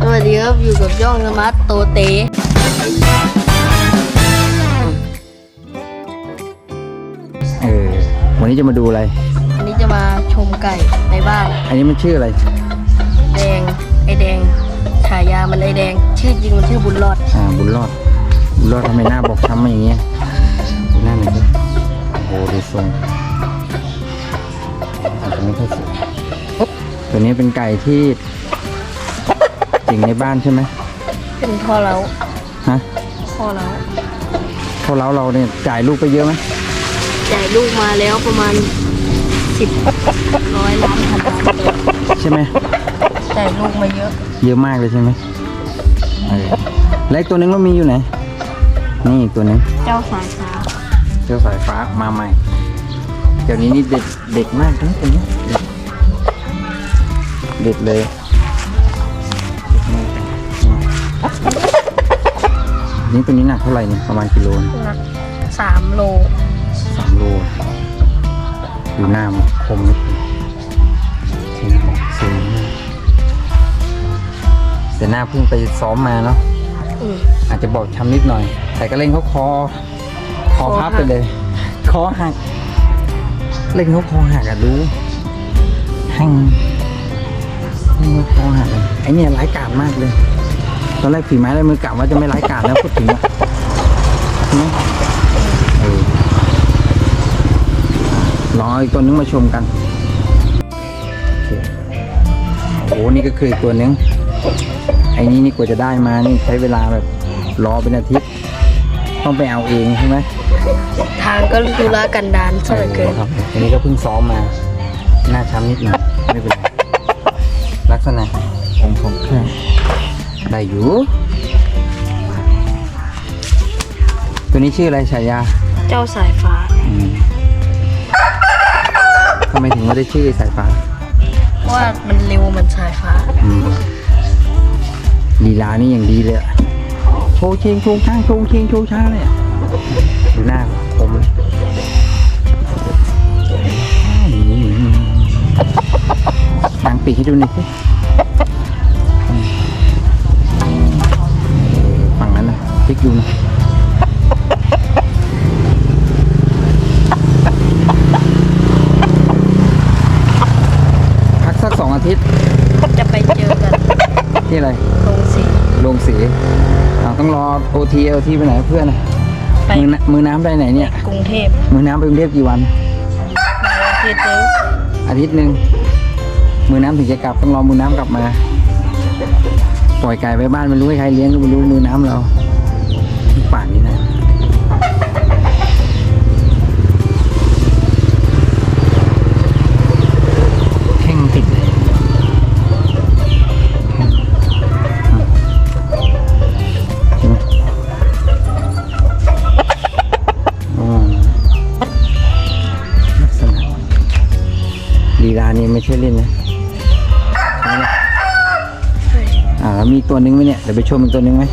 สวัสดีครับอยู่กับย่องสมาร์ทโตเตเออวันนี้จะมาดูอะไร อันนี้จะมาชมไก่ในบ้าน อันนี้มันชื่ออะไร แดงไอแดงฉายามันไอแดง ชื่อจริงมันชื่อบุญรอด อ่า บุญรอด บุญรอดทำไมหน้าบอกช้ำมาอย่างเงี้ยดูหน้าหน่อยดิโอ้โหดูทรงอาจจะไม่ค่อยสวยตัวนี้เป็นไก่ที่ จริงในบ้านใช่ไหมเป็นพ่อเราฮะพ่อเราเท่าเล้าเราเนี่ยจ่ายลูกไปเยอะไหมจ่ายลูกมาแล้วประมาณสิบร้อยล้านพันล้านตัวใช่ไหมจ่ายลูกมาเยอะ เยอะมากเลยใช่ไหมเออแล้วอีกตัวนึงเรามีอยู่ไหน นี่อีกตัวนึงเจ้าสายฟ้าเจ้าสายฟ้ามาใหม่ เดี๋ยวนี้นี่เด็กเด็กมากนะตัวเนี้ยเด็กเด็กเลย นี่ตัวนี้หนักเท่าไหร่เนี่ยประมาณกิโลนะหนักสามโลสามโลดูหน้ามันคมนิดนึงสูงมากแต่หน้าเพิ่งไปซ้อมมาเนาะอืมอาจจะบอกช้ำนิดหน่อย แต่ก็เล่นเขาคอ คอคอพับหักไปเลย คอหัก เล่นเขาคอหักอะรู้หังเล่นเขาคอหักอะไอเนี่ยร้ายกาจมากเลย ตอนแรกฝีไม้ลายมือกะว่าจะไม่ร้ายกาจแล้วพูดถึงอะใช่ไหมเออลองเอาอีกตัวนึงมาชมกันโอเคโอ้โหนี่ก็คืออีกตัวนึงไอ้นี่นี่กว่าจะได้มานี่ใช้เวลาแบบรอเป็นอาทิตย์ต้องไปเอาเองใช่ไหมทางก็ดูแลกันดานซะเหลือเกินครับอันนี้ก็เพิ่งซ้อมมา หน้าช้ำนิดหน่อยไม่เป็นไรลักษณะองค์ของเครื่อง ได้อยู่ตัวนี้ชื่ออะไรฉายาเจ้าสายฟ้าอืมทำไมถึงไม่ได้ชื่อสายฟ้าเพราะว่ามันเร็วเหมือนสายฟ้า อืมลีลานี่อย่างดีเลยอะโชว์เชงโชว์ช่างโชว์เชงโชว์ช้าเลยอะดูหน้าผมเลยนางปีกให้ดูหน่อยสิ นะพลิกดูหนะพักสักสองอาทิตย์จะไปเจอกันที่อะไรลงสีลงสีอ่าต้องรอโอทีเอทีไปไหนเพื่อนอะไปมือน้ำมือน้ำไปไหนเนี่ย กรุงเทพมือน้ำไปกรุงเทพกี่วันในอาทิตย์นี้อาทิตย์หนึ่งมือน้ำถึงจะกลับต้องรอมือน้ำกลับมา ปล่อยไก่ไว้บ้านไม่รู้ให้ใครเลี้ยงก็ไม่รู้มือน้ำเรา ป่านนี้นะแข่งติดเลยใช่ไหมอ๋อลักษณะลีลานี่ไม่ใช่เล่นนะอ่ามีตัวนึงไหมเนี่ย เดี๋ยวไปชมอีกตัวนึงไหม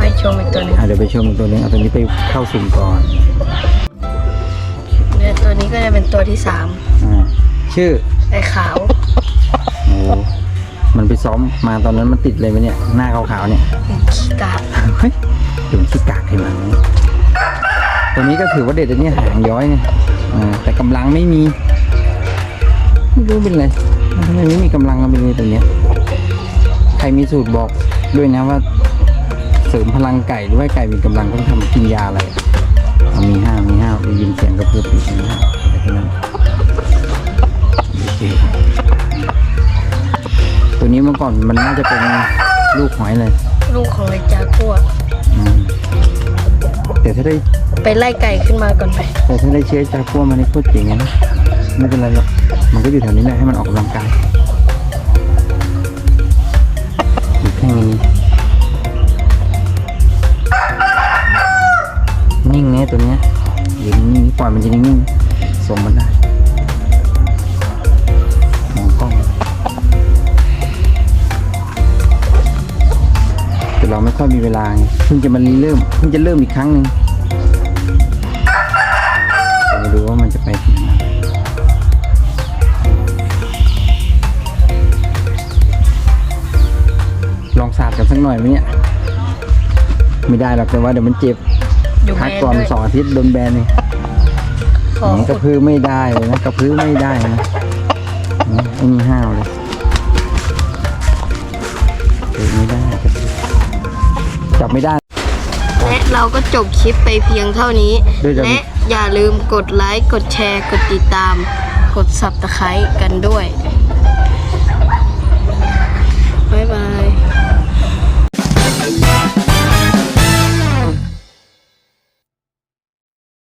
ไปชมอีกตัวหนึงอ่าเดี๋ยวไปชมอีกตัวนึงเอาตัวนี้ไปเข้าสุ่มก่อนเนี่ยตัวนี้ก็จะเป็นตัวที่สามอ่าชื่อไอ้ขาว โอ้มันไปซ้อมมาตอนนั้นมันติดเลยไหมเนี่ยหน้าขาวๆเนี่ยขี้กากเฮ้ยเดี๋ยวมันขี้กากเห็นไหมตัวนี้ก็ถือว่าเด็ดอันนี้หางย้อยเนี่ยอ่าแต่กำลังไม่มีไม่รู้เป็นไรมันทำไมไม่มีกำลังกันไปเลยตัวเนี้ยใครมีสูตรบอกด้วยนะว่า เสริมพลังไก่หรือว่าไก่มีกำลังต้องทำกินยาอะไรเอามีห้ามีห้าได้ยินเสียงกระเพื่อมมีห้าอะไรพวกนั้นโอเคตัวนี้เมื่อก่อนมันน่าจะเป็นลูกหอยเลยลูกของไอ้จากัวอืมแต่ถ้าได้ไปไล่ไก่ขึ้นมาก่อนไปแต่ถ้าได้เชื้อจากพวกมันนี่โคตรเจ๋งนะไม่เป็นไรหรอกมันก็อยู่แถวนี้แหละให้มันออกกำลังกายอยู่แค่นี้ ตัวเนี้ยอยู่นิ่งๆปล่อยมันจะนิ่งๆส่งมันได้มองกล้องแต่เราไม่ค่อยมีเวลาไงเพิ่งจะมารีเริ่มเพิ่งจะเริ่มอีกครั้งหนึ่งมาดูว่ามันจะไปถึงไหนลองสาดกันสักหน่อยไหมเนี่ย ไม่ได้หรอกแต่ว่าเดี๋ยวมันเจ็บ อยู่พักแบนก่อนด้วยสองอาทิตย์โดนแบนนี่ขอนี่กระพือไม่ได้เลยนะกระพือไม่ได้นะนี่ไอ้นี่ห้าวเลยกระพือไม่ได้กระพือจับไม่ได้ และเราก็จบคลิปไปเพียงเท่านี้ ด้วยกันและอย่าลืมกดไลค์ กดแชร์ กดติดตาม กด subscribe กันด้วย